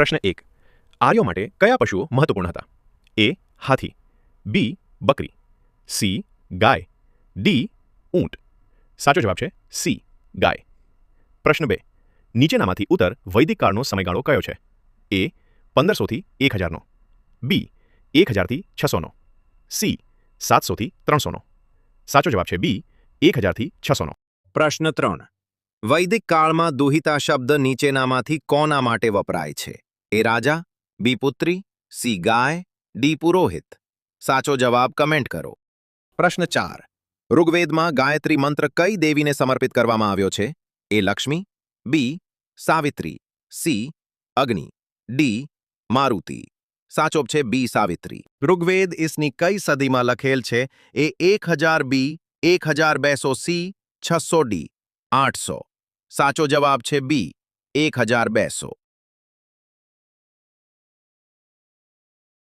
પ્રશ્ન એક. આર્યો માટે કયા પશુઓ મહત્વપૂર્ણ હતા? એ, હાથી. બી, બકરી. સી, ગાય. ડી, ઊંટ. સાચો જવાબ છે સી, ગાય. પ્રશ્ન બે. નીચેનામાંથી ઉત્તર વૈદિક કાળનો સમયગાળો કયો છે? એ પંદરસોથી એક હજારનો. બી, એક હજારથી છસોનો. સી સાતસોથી ત્રણસોનો. સાચો જવાબ છે બી, એક હજારથી છસોનો. પ્રશ્ન ત્રણ. વૈદિક કાળમાં દુહિતા શબ્દ નીચેનામાંથી કોના માટે વપરાય છે? એ રાજા બી પુત્રી સી ગાય ડી પુરોહિત સાચો જવાબ કમેન્ટ કરો પ્રશ્ન ચાર ઋગ્વેદમાં ગાયત્રી મંત્ર કઈ દેવીને સમર્પિત કરવામાં આવ્યો છે A Lakshmi B Savitri C Agni D Maruti સાચો છે બી સાવિત્રી ઋગ્વેદ ઈસની કઈ સદીમાં લખેલ છે એ એક હજાર બી એક હજાર બેસો સી છસો ડી આઠસો સાચો જવાબ છે બી એક હજાર બેસો